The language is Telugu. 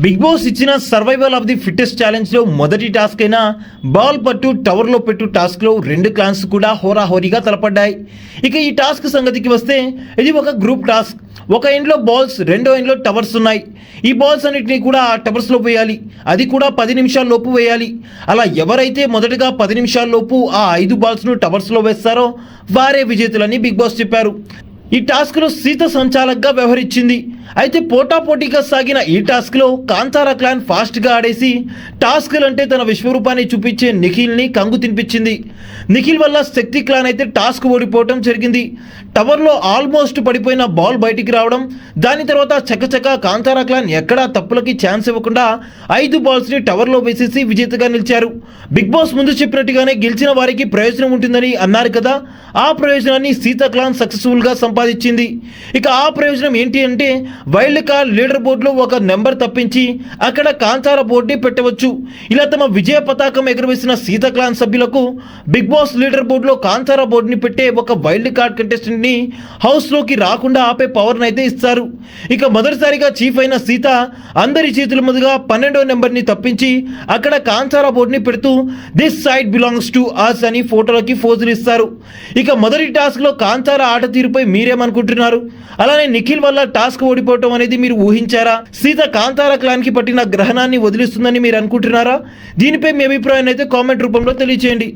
బిగ్ బాస్ ఇచ్చిన సర్వైవల్ ఆఫ్ ది ఫిట్టెస్ట్ ఛాలెంజ్లో మొదటి టాస్క్ అయిన బాల్ పట్టు టవర్లో పెట్టు టాస్క్లో రెండు క్లాన్స్ కూడా హోరాహోరీగా తలపడ్డాయి. ఇక ఈ టాస్క్ సంగతికి వస్తే ఇది ఒక గ్రూప్ టాస్క్ ఒక ఎండ్లో బాల్స్ రెండో ఎండ్లో టవర్స్ ఉన్నాయి. ఈ బాల్స్ అన్నిటిని కూడా ఆ టవర్స్లో వేయాలి. అది కూడా పది నిమిషాల లోపు వేయాలి. అలా ఎవరైతే మొదటగా పది నిమిషాల లోపు ఆ ఐదు బాల్స్ను టవర్స్లో వేస్తారో వారే విజేతలని బిగ్ బాస్ చెప్పారు. ఈ టాస్క్లో సీత సంచాలక్గా వ్యవహరించింది. అయితే పోటాపోటీగా సాగిన ఈ టాస్క్లో కాంతారా క్లాన్ ఫాస్ట్గా ఆడేసి టాస్క్లు అంటే తన విశ్వరూపాన్ని చూపించే నిఖిల్ని కంగు తినిపించింది. నిఖిల్ వల్ల శక్తి క్లాన్ అయితే టాస్క్ ఓడిపోవడం జరిగింది. టవర్లో ఆల్మోస్ట్ పడిపోయిన బాల్ బయటికి రావడం దాని తర్వాత చకచక కాంతారా క్లాన్ ఎక్కడా తప్పులకి ఛాన్స్ ఇవ్వకుండా ఐదు బాల్స్ని టవర్లో వేసేసి విజేతగా నిలిచారు. బిగ్ బాస్ ముందు చెప్పినట్టుగానే గెలిచిన వారికి ప్రయోజనం ఉంటుందని అన్నారు కదా. ఆ ప్రయోజనాన్ని సీత క్లాన్ సక్సెస్ఫుల్గా సంపాదించింది. ఇక ఆ ప్రయోజనం ఏంటి అంటే వైల్డ్ కార్డ్ లీడర్ బోర్డులో ఒక నెంబర్ తప్పించి అక్కడ కాంతార బోర్డుని పెట్టవచ్చు. ఇలా తమ విజయ పతాకం ఎగురవేసిన సీత క్లాన్ సభ్యులకు బిగ్ బాస్ లీడర్ బోర్డులో కాంతార బోర్డుని పెట్టే ఒక వైల్డ్ కార్డ్ కంటెస్టెంట్ని హౌస్లోకి రాకుండా ఆపే పవర్ని అయితే ఇస్తారు. ఇక మొదటిసారిగా చీఫ్ అయిన సీత అందరి చేతుల మీదుగా పన్నెండో నెంబర్ని తప్పించి అక్కడ కాంతారా బోర్డుని పెడుతూ this side belongs to us అని ఫోటోలకి ఫోజులు ఇస్తారు. ఇక మొదటి టాస్క్లో కాంచారా ఆట తీరుపై చేయమనుకుంటున్నారు అలానే నిఖిల్ వల్ల టాస్క్ ఓడిపోవటం అనేది మీరు ఊహించారా? సీత కాంతార క్లాన్కి పట్టిన గ్రహణాన్ని వదిలిస్తుందని మీరు అనుకుంటున్నారా? దీనిపై మీ అభిప్రాయాన్ని అయితే కామెంట్ రూపంలో తెలియచేయండి.